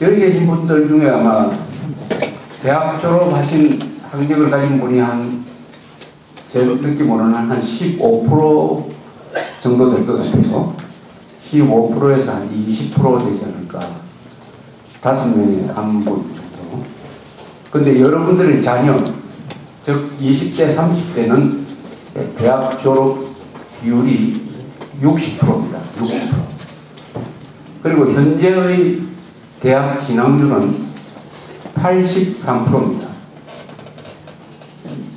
여기 계신 분들 중에 아마 대학 졸업하신 학력을 가진 분이 한, 제 느낌으로는 한 15% 정도 될 것 같아요. 15%에서 한 20% 되지 않을까. 다섯 명에 한 분 정도. 근데 여러분들의 자녀, 즉 20대, 30대는 대학 졸업 비율이 60%입니다. 60%. 그리고 현재의 대학 진학률은 83%입니다.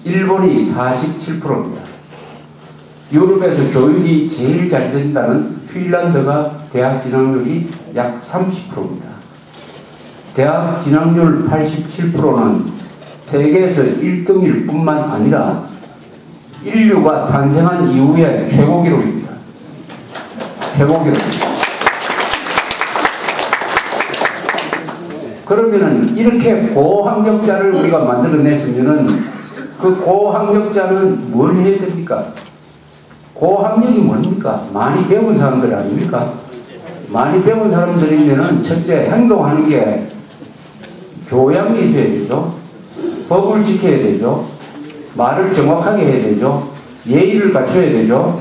일본이 47%입니다. 유럽에서 교육이 제일 잘 된다는 핀란드가 대학 진학률이 약 30%입니다. 대학 진학률 87%는 세계에서 1등일 뿐만 아니라 인류가 탄생한 이후에 최고 기록입니다. 최고 기록입니다. 그러면은 이렇게 고학력자를 우리가 만들어냈으면은 그 고학력자는 뭘 해야 됩니까? 고학력이 뭡니까? 많이 배운 사람들 아닙니까? 많이 배운 사람들이면은 첫째 행동하는 게 교양이 있어야 되죠. 법을 지켜야 되죠. 말을 정확하게 해야 되죠. 예의를 갖춰야 되죠.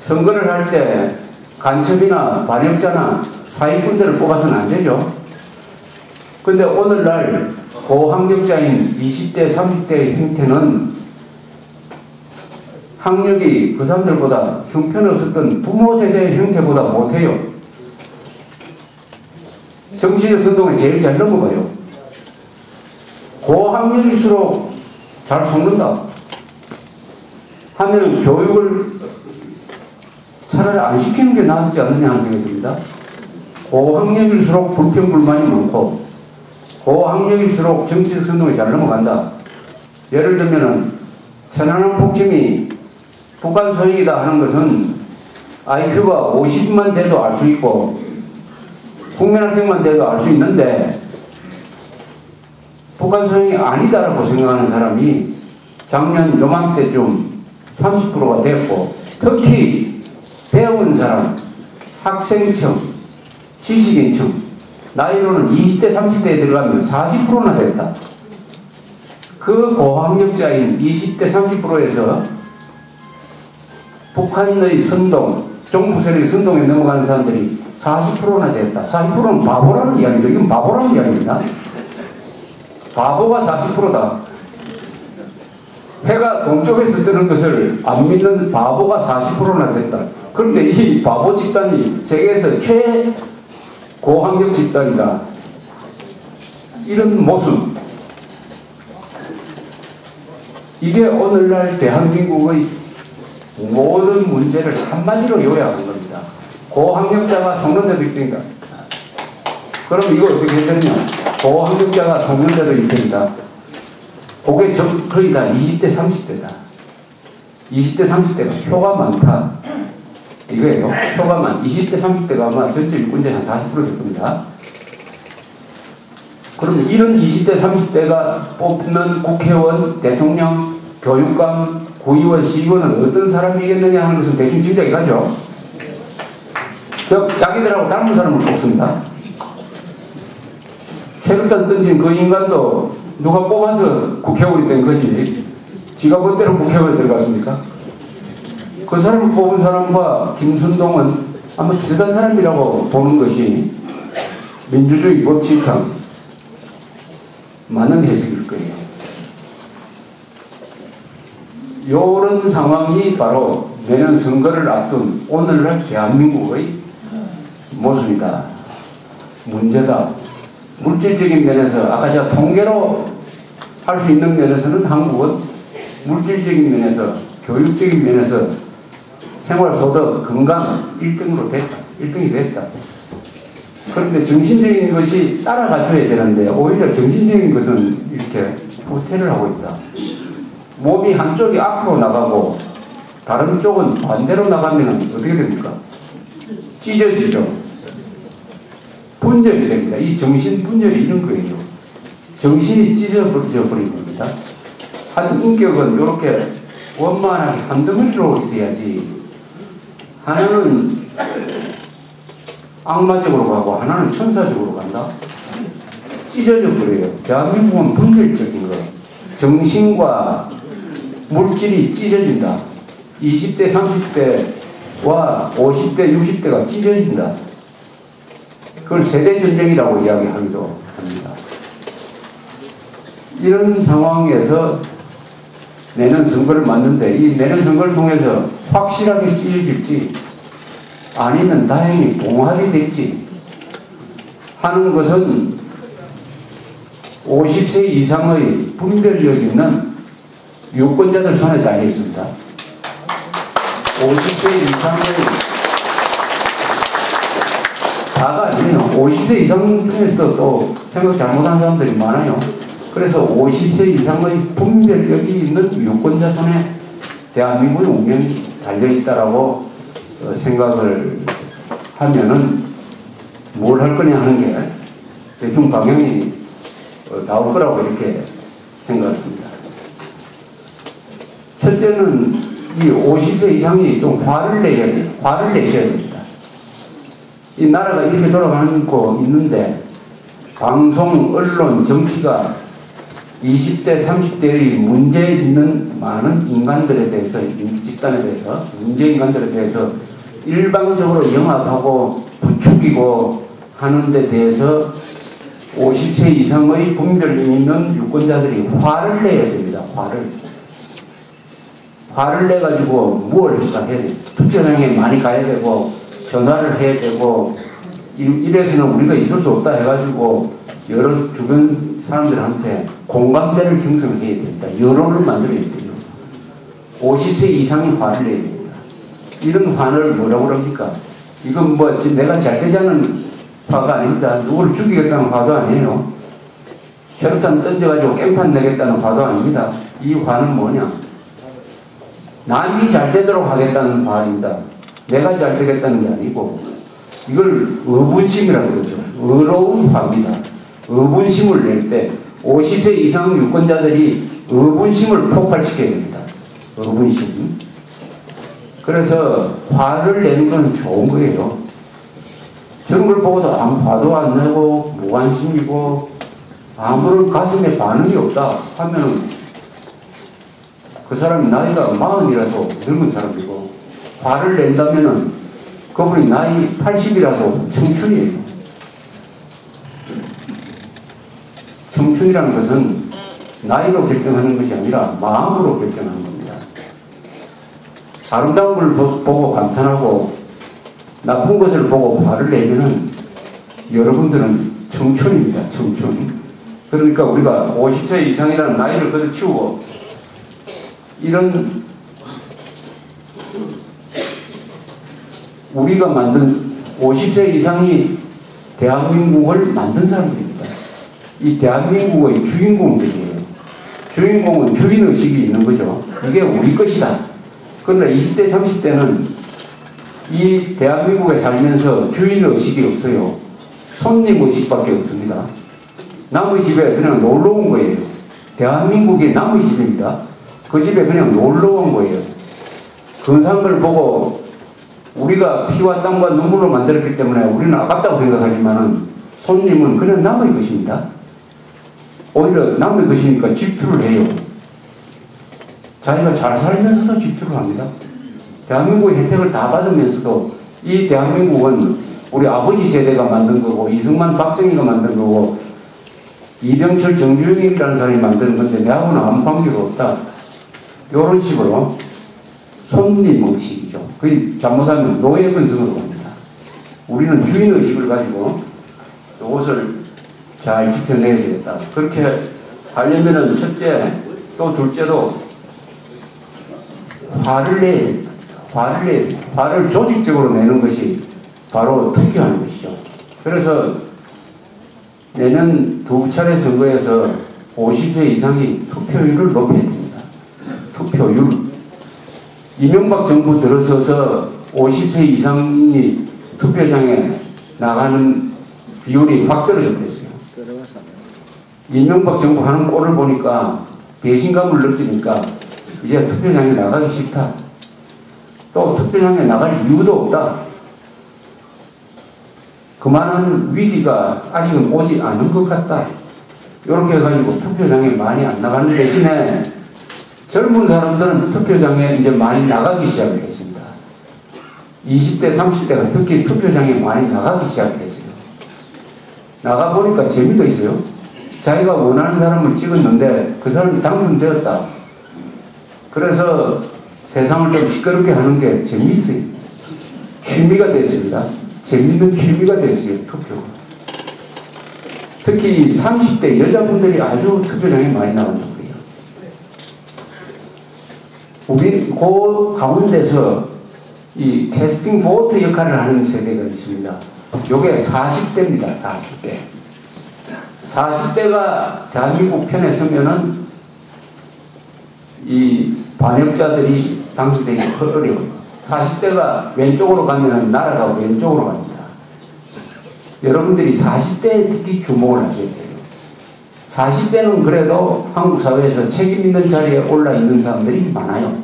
선거를 할 때 간첩이나 반역자나 사기꾼들을 뽑아서는 안 되죠. 근데 오늘날 고학력자인 20대, 30대의 형태는 학력이 그 사람들보다 형편없었던 부모 세대의 형태보다 못해요. 정치적 선동에 제일 잘 넘어가요. 고학력일수록 잘 속는다. 하면 교육을 차라리 안 시키는 게 낫지 않느냐 하는 생각이 듭니다. 고학력일수록 불평불만이 많고 고학력일수록 정치적 선동에 잘 넘어간다. 예를 들면은 천안함 폭침이 북한 소행이다 하는 것은 IQ가 50만 돼도 알 수 있고 국민학생만 돼도 알 수 있는데 북한 소행이 아니다라고 생각하는 사람이 작년 요맘때쯤 30%가 됐고 특히 배운 사람, 학생층, 지식인층 나이로는 20대, 30대에 들어가면 40%나 됐다. 그 고학력자인 20대, 30%에서 북한의 선동, 정부 세력의 선동에 넘어가는 사람들이 40%나 됐다. 40%는 바보라는 이야기죠. 이건 바보라는 이야기입니다. 바보가 40%다. 해가 동쪽에서 뜨는 것을 안 믿는 바보가 40%나 됐다. 그런데 이 바보 집단이 세계에서 최 고학력 집단이다. 이런 모습. 이게 오늘날 대한민국의 모든 문제를 한마디로 요약한 겁니다. 고학력자가 속는데도 1등이다. 그럼 이거 어떻게 해야 되냐? 고학력자가 속는데도 1등이다. 그게 전 거의 다 20대, 30대다. 20대, 30대가 표가 많다. 이거예요. 많. 20대, 30대가 아마 전체 유권자의 한 40%될 겁니다. 그럼 이런 20대, 30대가 뽑는 국회의원, 대통령, 교육감, 구의원, 시의원은 어떤 사람이겠느냐 하는 것은 대충 짐작이 가죠. 즉, 자기들하고 닮은 사람을 뽑습니다. 최루탄 던진 그 인간도 누가 뽑아서 국회의원이 된 거지. 지가 멋대로 국회의원에 들어갔습니까? 그 사람을 뽑은 사람과 김순동은 아마 비슷한 사람이라고 보는 것이 민주주의 법칙상 맞는 해석일 거예요. 이런 상황이 바로 내년 선거를 앞둔 오늘날 대한민국의 모습이다. 문제다. 물질적인 면에서 아까 제가 통계로 할 수 있는 면에서는 한국은 물질적인 면에서 교육적인 면에서 생활소득, 건강 1등으로 됐다. 1등이 됐다. 그런데 정신적인 것이 따라가줘야 되는데 오히려 정신적인 것은 이렇게 후퇴를 하고 있다. 몸이 한쪽이 앞으로 나가고 다른 쪽은 반대로 나가면 어떻게 됩니까? 찢어지죠. 분열이 됩니다. 이 정신 분열이 이런 거예요. 정신이 찢어져 버린 겁니다. 한 인격은 이렇게 원만하게 한 덩어리로 있어야지. 하나는 악마적으로 가고 하나는 천사적으로 간다. 찢어져 버려요. 대한민국은 분별적인 거. 정신과 물질이 찢어진다. 20대, 30대와 50대, 60대가 찢어진다. 그걸 세대전쟁이라고 이야기하기도 합니다. 이런 상황에서 내년 선거를 맞는데 이 내년 선거를 통해서 확실하게 찢어질지 아니면 다행히 봉합이 될지 하는 것은 50세 이상의 분별력 있는 유권자들 손에 달려 있습니다. 50세 이상의 다가 아니에요. 50세 이상 중에서도 또 생각 잘못한 사람들이 많아요. 그래서 50세 이상의 분별력이 있는 유권자 손에 대한민국의 운명이 달려 있다라고 어, 생각을 하면은 뭘 할 거냐 하는 게 대충 방향이 어, 나올 거라고 이렇게 생각합니다. 첫째는 이 50세 이상이 좀 화를 내야 돼요. 화를 내셔야 됩니다. 이 나라가 이렇게 돌아가는 거 있는데 방송, 언론, 정치가 20대, 30대의 문제 있는 많은 인간들에 대해서, 집단에 대해서, 문제 인간들에 대해서 일방적으로 영합하고 부추기고 하는 데 대해서 50세 이상의 분별 있는 유권자들이 화를 내야 됩니다. 화를. 화를 내가지고 할까 해야 돼. 투표장에 많이 가야 되고, 전화를 해야 되고, 이래서는 우리가 있을 수 없다 해가지고, 여러 주변 사람들한테 공감대를 형성해야 됩니다. 여론을 만들어야 돼요. 50세 이상의 화를 내야 됩니다. 이런 화를 뭐라고 그럽니까? 이건 뭐 내가 잘 되자는 화가 아닙니다. 누구를 죽이겠다는 화도 아니에요. 혈탄 던져가지고 깽판 내겠다는 화도 아닙니다. 이 화는 뭐냐? 남이 잘 되도록 하겠다는 화입니다. 내가 잘 되겠다는 게 아니고 이걸 의분심이라고 그러죠. 의로운 화입니다. 의분심을 낼 때 50세 이상 유권자들이 의분심을 폭발시켜야 됩니다. 의분심. 그래서 화를 내는 건 좋은 거예요. 저런 걸 보고도 아무 화도 안 내고 무관심이고 아무런 가슴에 반응이 없다 하면 그 사람이 나이가 마흔이라도 늙은 사람이고 화를 낸다면 은 그분이 나이 80이라도 청춘이에요. 청춘이라는 것은 나이로 결정하는 것이 아니라 마음으로 결정하는 겁니다. 아름다운 걸 보고 감탄하고 나쁜 것을 보고 화를 내면은 여러분들은 청춘입니다. 청춘. 그러니까 우리가 50세 이상이라는 나이를 걷어치우고 이런 우리가 만든 50세 이상이 대한민국을 만든 사람들입니다. 이 대한민국의 주인공들이에요. 주인공은 주인의식이 있는 거죠. 이게 우리 것이다. 그러나 20대, 30대는 이 대한민국에 살면서 주인의식이 없어요. 손님의식밖에 없습니다. 남의 집에 그냥 놀러 온 거예요. 대한민국이 남의 집입니다. 그 집에 그냥 놀러 온 거예요. 근사한 걸 보고 우리가 피와 땀과 눈물로 만들었기 때문에 우리는 아깝다고 생각하지만은 손님은 그냥 남의 것입니다. 오히려 남의 것이니까 질투를 해요. 자기가 잘 살면서도 질투를 합니다. 대한민국의 혜택을 다 받으면서도 이 대한민국은 우리 아버지 세대가 만든 거고 이승만 박정희가 만든 거고 이병철 정주영이라는 사람이 만든 건데 내하고는 아무 관계가 없다. 이런 식으로 손님 의식이죠. 그게 잘못하면 노예 근성으로 갑니다. 우리는 주인 의식을 가지고 이것을 잘 지켜내야 되겠다. 그렇게 하려면은 첫째 또 둘째로 화를 내 화를 내 화를 조직적으로 내는 것이 바로 투표하는 것이죠. 그래서 내년 두 차례 선거에서 50세 이상이 투표율을 높여야 됩니다. 투표율. 이명박 정부 들어서서 50세 이상이 투표장에 나가는 비율이 확 떨어져 버렸어요. 이명박 정부 하는 꼴을 보니까 배신감을 느끼니까 이제 투표장에 나가기 싫다. 또 투표장에 나갈 이유도 없다. 그만한 위기가 아직은 오지 않은 것 같다. 이렇게 해가지고 투표장에 많이 안 나가는 대신에 젊은 사람들은 투표장에 이제 많이 나가기 시작했습니다. 20대, 30대가 특히 투표장에 많이 나가기 시작했어요. 나가보니까 재미도 있어요. 자기가 원하는 사람을 찍었는데 그 사람이 당선되었다. 그래서 세상을 좀 시끄럽게 하는 게 재미있어요. 취미가 됐습니다. 재밌는 취미가 됐어요, 투표가. 특히 30대 여자분들이 아주 투표장에 많이 나간다고 그래요. 우리 그 가운데서 이 캐스팅 보트 역할을 하는 세대가 있습니다. 요게 40대입니다, 40대. 40대가 대한민국 편에 서면은 이 반역자들이 당선되기 어려워요. 40대가 왼쪽으로 가면은 나라가 왼쪽으로 갑니다. 여러분들이 40대에 특히 주목을 하셔야 돼요. 40대는 그래도 한국 사회에서 책임 있는 자리에 올라 있는 사람들이 많아요.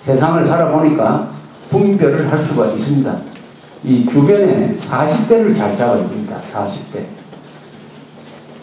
세상을 살아보니까 분별을 할 수가 있습니다. 이 주변에 40대를 잘 잡아야 됩니다. 40대.